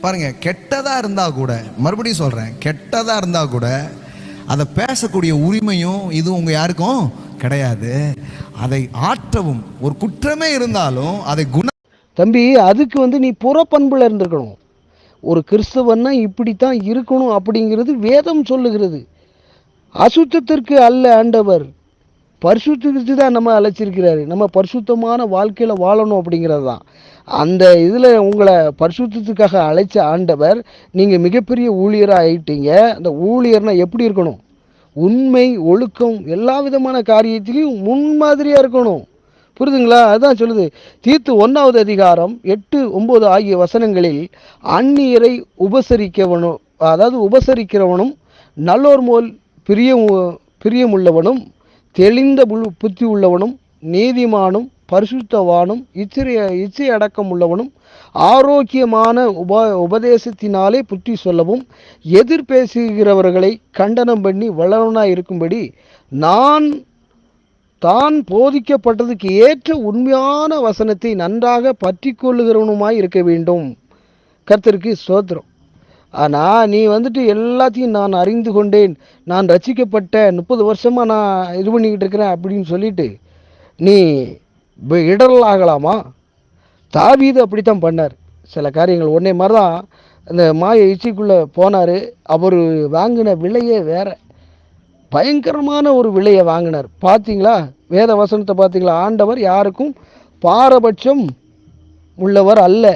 பாருங்க கெட்டதா இருந்தா கூட மறுபடியும் சொல்றேன் கெட்டதா இருந்தா கூட அதை பேசக்கூடிய உரிமையும் இதுவும் உங்க யாருக்கும் கிடையாது. அதை ஆற்றவும் ஒரு குற்றமே இருந்தாலும் அதை குண தம்பி அதுக்கு வந்து நீ புறப்பண்புல இருந்திருக்கணும். ஒரு கிறிஸ்தவன்னா இப்படித்தான் இருக்கணும் அப்படிங்கிறது வேதம் சொல்லுகிறது. அசுத்தத்திற்கு அல்ல ஆண்டவர். பரிசுத்தத்துக்கு தான் நம்ம அழைச்சிருக்கிறாரு. நம்ம பரிசுத்தமான வாழ்க்கையில் வாழணும் அப்படிங்கிறது தான். அந்த இதில் உங்களை பரிசுத்தத்துக்காக அழைச்ச ஆண்டவர் நீங்கள் மிகப்பெரிய ஊழியராக ஆகிட்டீங்க அந்த ஊழியர்னா எப்படி இருக்கணும்? உண்மை ஒழுக்கம் எல்லா விதமான காரியத்திலையும் முன்மாதிரியாக இருக்கணும். புரிதுங்களா அதுதான் சொல்லுது. தீர்த்து ஒன்றாவது அதிகாரம் எட்டு ஒம்பது ஆகிய வசனங்களில் அந்நியரை உபசரிக்கவனும் அதாவது உபசரிக்கிறவனும் நல்லோர் மோல் பிரியம் பிரியமுள்ளவனும் தெளிந்த புத்தி உள்ளவனும் நீதிமானும் பரிசுத்தவானும் இச்சை இச்சை அடக்கம் உள்ளவனும் ஆரோக்கியமான உப உபதேசத்தினாலே புத்தி சொல்லவும் எதிர் பேசுகிறவர்களை கண்டனம் பண்ணி வளவனாக இருக்கும்படி நான் தான் போதிக்கப்பட்டதுக்கு ஏற்ற உண்மையான வசனத்தை நன்றாக பற்றி கொள்ளுகிறவனுமாய் இருக்க வேண்டும். கர்த்தருக்கு சோத்திரம் ஆனால் நீ வந்துட்டு எல்லாத்தையும் நான் அறிந்து கொண்டேன். நான் ரசிக்கப்பட்ட முப்பது வருஷமாக நான் இது பண்ணிக்கிட்டு இருக்கிறேன் அப்படின்னு சொல்லிட்டு நீ இடரல் ஆகலாமா? தாவீது அப்படித்தான் பண்ணார். சில காரியங்கள் ஒன்றே மாதிரி தான் அந்த மாய இச்சைக்குள்ளே போனார். அவர் வாங்கின விலையே வேற. பயங்கரமான ஒரு விலையை வாங்கினார். பார்த்தீங்களா வேத வசனத்தை பார்த்தீங்களா ஆண்டவர் யாருக்கும் பாரபட்சம் உள்ளவர் அல்ல.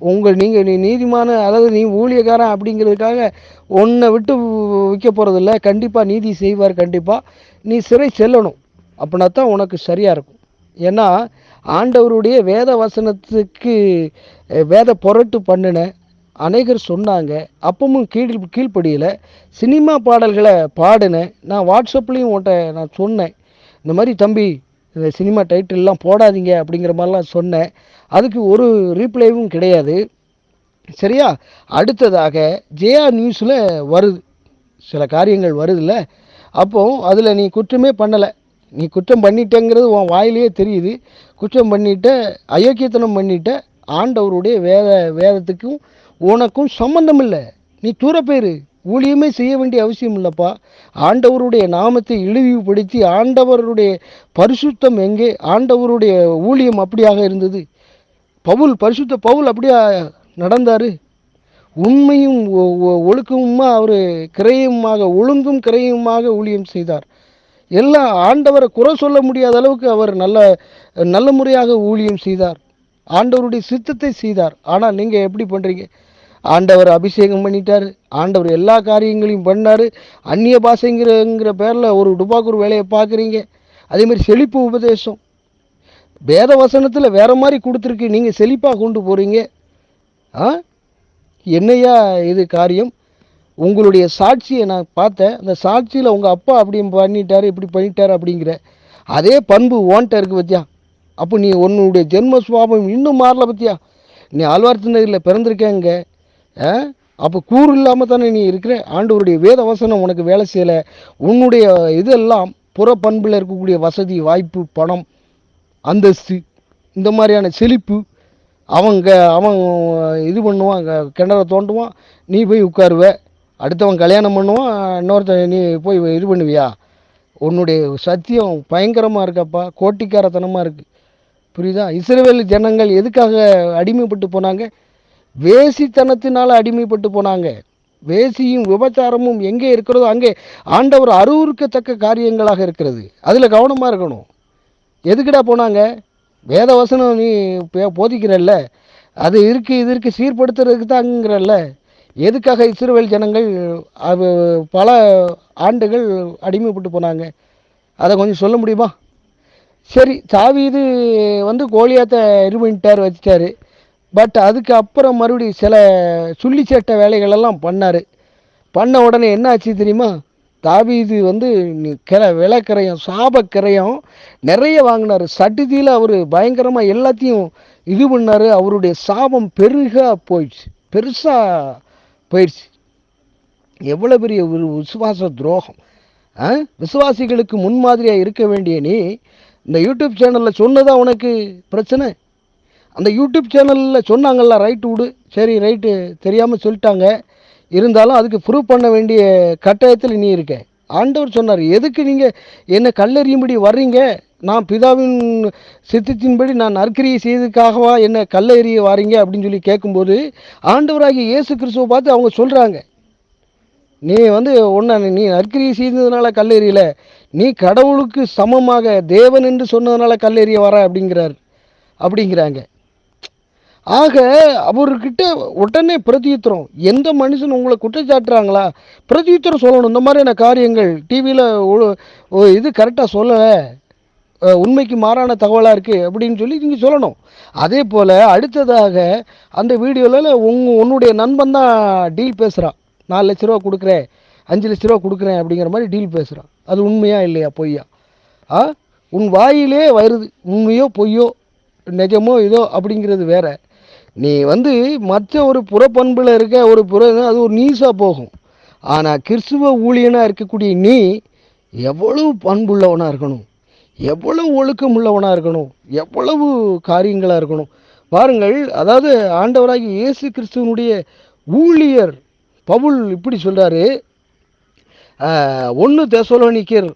உங்கள் நீங்கள் நீ நீதிமான அதாவது நீ ஊழியக்காரன் அப்படிங்கிறதுக்காக உன்னை விட்டு விற்க போகிறதில்ல கண்டிப்பாக நீதி செய்வார் கண்டிப்பாக நீ சிறை செல்லணும். அப்படின்னா தான் உனக்கு சரியாக இருக்கும். ஏன்னா ஆண்டவருடைய வேத வசனத்துக்கு வேத பொரட்டு பண்ணின அநேகர் சொன்னாங்க. அப்பவும் கீழ் கீழ்ப்படியலை. சினிமா பாடல்களை பாடினேன் நான் வாட்ஸ்அப்லேயும் உன்ட்ட நான் சொன்னேன். இந்த மாதிரி தம்பி இந்த சினிமா டைட்டில்லாம் போடாதீங்க அப்படிங்கிற மாதிரிலாம் சொன்னேன். அதுக்கு ஒரு ரீப்ளைவும் கிடையாது. சரியா? அடுத்ததாக ஜெயா நியூஸில் வருது. சில காரியங்கள் வருதுல்ல. அப்போ அதில் நீ குற்றமே பண்ணலை. நீ குற்றம் பண்ணிட்டேங்கிறது உன் வாயிலேயே தெரியுது. குற்றம் பண்ணிட்ட அயோக்கியத்தனம் பண்ணிட்ட ஆண்டவருடைய வேத வேதத்துக்கும் உனக்கும் சம்மந்தம் இல்லை. நீ தூர போயிரு. ஊழியமே செய்ய வேண்டிய அவசியம் இல்லைப்பா. ஆண்டவருடைய நாமத்தை இழிவுபடுத்தி ஆண்டவருடைய பரிசுத்தம் எங்கே? ஆண்டவருடைய ஊழியம் அப்படியாக இருந்தது. பவுல் பரிசுத்த பவுல் அப்படியா நடந்தார்? உண்மையும் ஒழுக்கமுமா அவர் கிரையுமாக ஒழுங்கும் கிரையுமாக ஊழியம் செய்தார். எல்லாம் ஆண்டவரை குறை சொல்ல முடியாத அளவுக்கு அவர் நல்ல நல்ல முறையாக ஊழியம் செய்தார். ஆண்டவருடைய சித்தத்தை செய்தார். ஆனால் நீங்கள் எப்படி பண்ணுறீங்க ஆண்டவர் அபிஷேகம் பண்ணிட்டார். ஆண்டவர் எல்லா காரியங்களையும் பண்ணார். அந்நிய பாசைங்கிறங்கிற பேரில் ஒரு டுபாக்கூர் வேலையை பார்க்குறீங்க. அதேமாதிரி செழிப்பு உபதேசம். வேத வசனத்தில் வேற மாதிரி கொடுத்துருக்கு. நீங்கள் செழிப்பாக கொண்டு போகிறீங்க ஆ? என்னையா இது காரியம்? உங்களுடைய சாட்சியை நான் பார்த்தேன். அந்த சாட்சியில் உங்கள் அப்பா அப்படி பண்ணிட்டார் இப்படி பண்ணிட்டார் அப்படிங்கிற. அதே பண்பு ஓன்ட்ட இருக்குது பத்தியா? அப்போ நீ உன்னுடைய ஜென்ம சுவாபம் இன்னும் மாறல பத்தியா? நீ ஆழ்வார்த்து நகரில் பிறந்திருக்கேங்க. அப்போ கூறு இல்லாமல் தானே நீ இருக்கிற? ஆண்டவருடைய வேத வசனம் உனக்கு வேலை செய்யலை. உன்னுடைய இதெல்லாம் புற பண்பில் இருக்கக்கூடிய வசதி வாய்ப்பு பணம் அந்தஸ்து இந்த மாதிரியான செழிப்பு அவங்க அவன் இது பண்ணுவான் கிணற தோண்டுவான் நீ போய் உட்காருவ. அடுத்தவன் கல்யாணம் பண்ணுவான் இன்னொருத்தன் நீ போய் இது பண்ணுவியா? உன்னுடைய சத்தியம் பயங்கரமாக இருக்கப்பா கோட்டிக்காரத்தனமாக இருக்குது புரியுதா? இஸ்ரேவேல் ஜனங்கள் எதுக்காக அடிமைப்பட்டு போனாங்க? வேசித்தனத்தினால் அடிமைப்பட்டு போனாங்க. வேசியும் விபச்சாரமும் எங்கே இருக்கிறதோ அங்கே ஆண்டவர் அருவருக்கத்தக்க காரியங்களாக இருக்கிறது. அதில் கவனமாக இருக்கணும். எதுக்குடா போனாங்க? வேத வசனம் நீ போதிக்கிறல்ல. அது இருக்கு இது இருக்கு சீர்படுத்துறதுக்கு தாங்கிறல்ல எதுக்காக இஸ்ரவேல் ஜனங்கள் அது பல ஆண்டுகள் அடிமைப்பட்டு போனாங்க? அதை கொஞ்சம் சொல்ல முடியுமா? சரி தாவீது வந்து கோலியாத்தை இது பண்ணிட்டார் வச்சிட்டாரு. பட் அதுக்கு அப்புறம் மறுபடியும் சில சுள்ளி சேட்டை வேலைகளெல்லாம் பண்ணார். பண்ண உடனே என்ன ஆச்சு தெரியுமா? தாவீது வந்து நீ கிர விளக்கரையும் சாபக்கரையும் நிறைய வாங்கினார். சட்டுதியில் அவர் பயங்கரமாக எல்லாத்தையும் இது பண்ணார். அவருடைய சாபம் பெருகா போயிடுச்சு. பெருசாக போயிடுச்சு. எவ்வளோ பெரிய ஒரு விசுவாச துரோகம். ஆ? விசுவாசிகளுக்கு முன்மாதிரியாக இருக்க வேண்டிய நீ இந்த யூடியூப் சேனலில் சொன்னதான் உனக்கு பிரச்சனை? அந்த யூடியூப் சேனலில் சொன்னாங்கல்ல ரைட்டு விடு. சரி ரைட்டு தெரியாமல் சொல்லிட்டாங்க. இருந்தாலும் அதுக்கு ப்ரூவ் பண்ண வேண்டிய கட்டாயத்தில் நீ இருக்க. ஆண்டவர் சொன்னார் எதுக்கு நீங்கள் என்னை கல்லெறியும்படி வர்றீங்க? நான் பிதாவின் சித்தத்தின்படி நான் நற்கிரியை செய்ததுக்காகவா என்னை கல்லெறிய வாரீங்க? அப்படின்னு சொல்லி கேட்கும்போது ஆண்டவராகிய இயேசு கிறிஸ்துவை பார்த்து அவங்க சொல்கிறாங்க நீ வந்து ஒன்று நீ நற்கிரியை செய்ததுனால கல்லெறியல. நீ கடவுளுக்கு சமமாக தேவன் என்று சொன்னதுனால கல்லெறிய வர அப்படிங்கிறார். அப்படிங்கிறாங்க. ஆக அவர்கிட்ட உடனே பிரதியுத்தரம். எந்த மனுஷன் உங்களை குற்றச்சாட்டுறாங்களா? பிரதியுத்தரம் சொல்லணும். இந்த மாதிரியான காரியங்கள் டிவியில் இது கரெக்டாக சொல்லலை. உண்மைக்கு மாறான தகவலாக இருக்குது அப்படின்னு சொல்லி நீங்கள் சொல்லணும். அதே போல் அடுத்ததாக அந்த வீடியோவில் உங் உன்னுடைய நண்பன் தான் டீல் பேசுகிறான் நாலு லட்ச ரூபா கொடுக்குறேன். அஞ்சு லட்ச ரூபா கொடுக்குறேன் அப்படிங்கிற மாதிரி டீல் பேசுகிறான் அது உண்மையா இல்லையா பொய்யா? ஆ? உன் வாயிலே வருது உண்மையோ பொய்யோ நிஜமோ இதோ அப்படிங்கிறது வேறு. நீ வந்து மற்ற ஒரு புறப்பண்பில் இருக்க ஒரு புற அது ஒரு நியூஸாக போகும். ஆனால் கிறிஸ்துவ ஊழியனாக இருக்கக்கூடிய நீ எவ்வளவு பண்புள்ளவனாக இருக்கணும்? எவ்வளவு ஒழுக்கம் உள்ளவனாக இருக்கணும்? எவ்வளவு காரியங்களாக இருக்கணும்? பாருங்கள் அதாவது ஆண்டவராகி இயேசு கிறிஸ்துவனுடைய ஊழியர் பவுல் இப்படி சொல்கிறாரு ஒன்று தெசலோனிக்கர்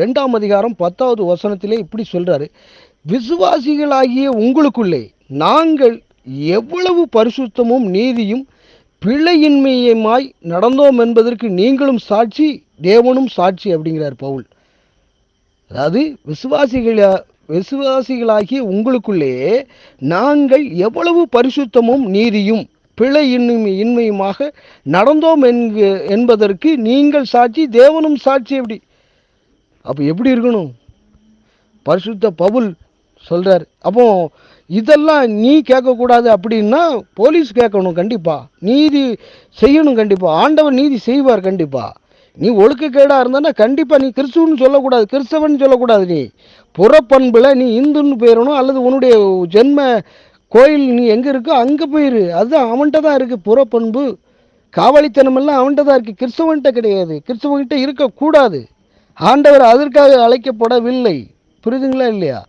ரெண்டாம் அதிகாரம் பத்தாவது வசனத்திலே இப்படி சொல்கிறாரு விசுவாசிகளாகிய உங்களுக்குள்ளே நாங்கள் எவ்வளவு பரிசுத்தமும் நீதியும் பிழையின்மையுமாய் நடந்தோம் என்பதற்கு நீங்களும் சாட்சி தேவனும் சாட்சி அப்படிங்கிறார் பவுல். அதாவது விசுவாசிகள விசுவாசிகளாகிய உங்களுக்குள்ளே நாங்கள் எவ்வளவு பரிசுத்தமும் நீதியும் பிழை இன்மை இன்மையுமாக நடந்தோம் என்க என்பதற்கு நீங்கள் சாட்சி தேவனும் சாட்சி எப்படி? அப்போ எப்படி இருக்கணும்? பரிசுத்த பவுல் சொல்கிறார் அப்போ இதெல்லாம் நீ கேட்கக்கூடாது அப்படின்னா போலீஸ் கேட்கணும் கண்டிப்பாக நீதி செய்யணும் கண்டிப்பாக ஆண்டவர் நீதி செய்வார் கண்டிப்பாக நீ ஒழுக்கக்கேடாக இருந்தானா கண்டிப்பாக நீ கிறிஸ்துவன்னு சொல்லக்கூடாது. கிறிஸ்தவன் சொல்லக்கூடாது நீ. புறப்பண்பில் நீ இந்துன்னு போயிடணும் அல்லது உன்னுடைய ஜென்ம கோயில் நீ எங்கே இருக்கோ அங்கே போயிரு. அதுதான் அவன்கிட்ட தான் இருக்குது புறப்பண்பு. காவலித்தனமெல்லாம் அவன்கிட்ட தான் இருக்குது கிறிஸ்தவன்கிட்ட கிடையாது. கிறிஸ்தவன்கிட்ட இருக்கக்கூடாது. ஆண்டவர் அதற்காக அழைக்கப்படவில்லை. புரியுதுங்களா இல்லையா?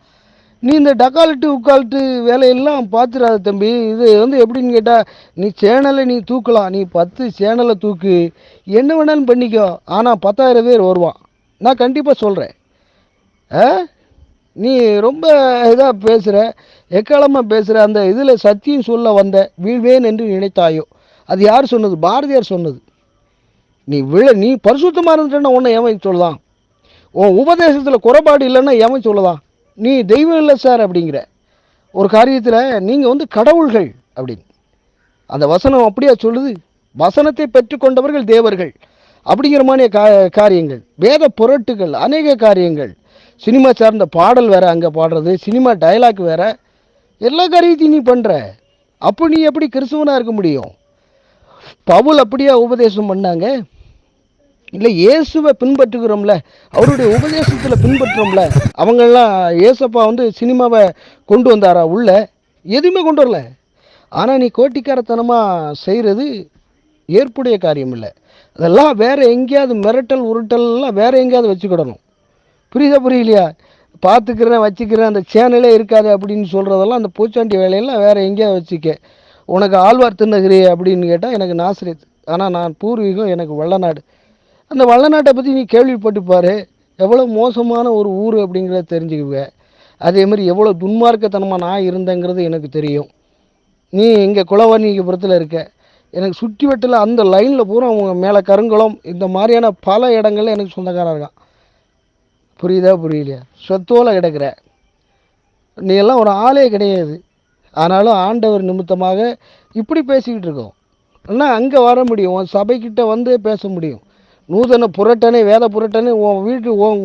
நீ இந்த டக்காலிட்டு உக்கால்ட்டு வேலையெல்லாம் பார்த்துடாத தம்பி. இது வந்து எப்படின்னு கேட்டால் நீ சேனலை நீ தூக்கலாம். நீ பத்து சேனலை தூக்கு. என்ன வேணாலும் பண்ணிக்கோ. ஆனால் பத்தாயிரம் பேர் வருவான். நான் கண்டிப்பாக சொல்கிறேன் ஆ? நீ ரொம்ப இதாக பேசுகிற எக்காலமாக பேசுகிற அந்த இதில் சத்தியம் சொல்ல வந்த வீழ்வேன் என்று நினைத்தாயோ? அது யார் சொன்னது? பாரதியார் சொன்னது. நீ விழ நீ பரிசுத்தமாக இருந்துட்டேன்னா உன்னை எவன் சொல்லலாம்? உன் உபதேசத்தில் குறைபாடு இல்லைன்னா எவன் சொல்லலாம்? நீ தெய்வம் இல்லை சார் அப்படிங்கிற ஒரு காரியத்தில் நீங்கள் வந்து கடவுள்கள் அப்படின்னு. அந்த வசனம் அப்படியா சொல்லுது? வசனத்தை பெற்றுக்கொண்டவர்கள் தேவர்கள். அப்படிங்கிற மாதிரி கா காரியங்கள். வேத புரட்டுகள் அநேக காரியங்கள். சினிமா சார்ந்த பாடல் வேறு அங்கே பாடுறது சினிமா டயலாக் வேறு. எல்லா காரியத்தையும் நீ பண்ணுற அப்போ நீ எப்படி கிறிஸ்துவனாக இருக்க முடியும்? பவுல் அப்படியா உபதேசம் பண்ணாங்க? இல்லை இயேசுவை பின்பற்றுகிறோம்ல. அவருடைய உபதேசத்தில் பின்பற்றுறோம்ல. அவங்கெல்லாம் இயேசப்பா வந்து சினிமாவை கொண்டு வந்தாரா உள்ள? எதுவுமே கொண்டு வரல. ஆனால் நீ கோட்டிக்காரத்தனமாக செய்கிறது ஏற்புடைய காரியம் இல்லை. அதெல்லாம் வேற எங்கேயாவது மிரட்டல் உருட்டல்லாம் வேறு எங்கேயாவது வச்சுக்கிடணும். புரியுதா புரியலையா? பார்த்துக்கிறேன் வச்சுக்கிறேன் அந்த சேனலே இருக்காது அப்படின்னு சொல்கிறதெல்லாம் அந்த பூச்சாண்டி வேலையெல்லாம் வேறு எங்கேயாவது வச்சுக்க. உனக்கு ஆழ்வார் திருநகரி அப்படின்னு கேட்டால் எனக்கு நாசிரியத் ஆனால் நான் பூர்வீகம் எனக்கு வள்ளநாடு. அந்த வள்ளநாட்டை பற்றி நீ கேள்விப்பட்டுப்பார் எவ்வளோ மோசமான ஒரு ஊர் அப்படிங்கிறத தெரிஞ்சுக்குவ. அதே மாதிரி எவ்வளோ துன்மார்க்கத்தனமாக நான் இருந்தேங்கிறது எனக்கு தெரியும். நீ இங்கே குளவர்ணிகபுரத்தில் இருக்க. எனக்கு சுற்றி வட்டில் அந்த லைனில் பூரா அவங்க மேலே கருங்குளம் இந்த மாதிரியான பல இடங்கள்ல எனக்கு சொந்தக்காரன் இருக்கான். புரியுதா புரியலையா? சொத்தோல கிடக்கிற. நீ எல்லாம் ஒரு ஆளே கிடையாது. ஆனாலும் ஆண்டவர் நிமித்தமாக இப்படி பேசிக்கிட்டு இருக்கோம். ஆனால் அங்கே வர முடியும். சபைக்கிட்ட வந்து பேச முடியும். நூதன புரட்டனை வேத புரட்டனை உன் வீட்டு உன்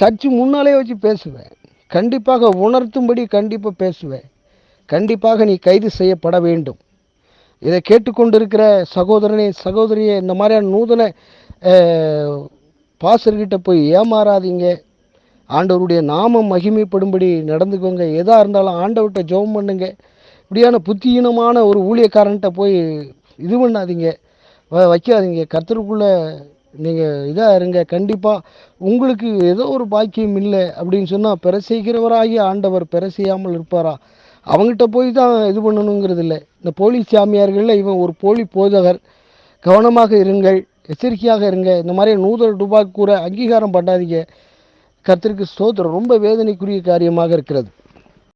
சர்ச்சு முன்னாலே வச்சு பேசுவேன். கண்டிப்பாக உணர்த்தும்படி கண்டிப்பாக பேசுவேன். கண்டிப்பாக நீ கைது செய்யப்பட வேண்டும். இதை கேட்டுக்கொண்டிருக்கிற சகோதரனே சகோதரியே இந்த மாதிரியான நூதன பாசர்கிட்ட போய் ஏமாறாதீங்க. ஆண்டவருடைய நாமம் மகிமைப்படும்படி நடந்துக்கோங்க. எதாக இருந்தாலும் ஆண்டவர்கிட்ட ஜெபம் பண்ணுங்க. இப்படியான புத்தியீனமான ஒரு ஊழியக்காரன்கிட்ட போய் இது பண்ணாதீங்க. வைக்காதீங்க. கர்த்தருக்குள்ளே நீங்கள் இதாக இருங்க. கண்டிப்பாக உங்களுக்கு ஏதோ ஒரு பாக்கியம் இல்லை அப்படின்னு சொன்னால் பெற செய்கிறவராகிய ஆண்டவர் பெற செய்யாமல் இருப்பாரா? அவங்ககிட்ட போய் தான் இது பண்ணணுங்கிறது இல்லை இந்த போலி சாமியார்களில் இவன் ஒரு போலி போதகர். கவனமாக இருங்கள். எச்சரிக்கையாக இருங்க. இந்த மாதிரி நூதன டுபாக் கூற அங்கீகாரம் பண்ணாதீங்க. கர்த்தருக்கு ஸ்தோத்திரம். ரொம்ப வேதனைக்குரிய காரியமாக இருக்கிறது.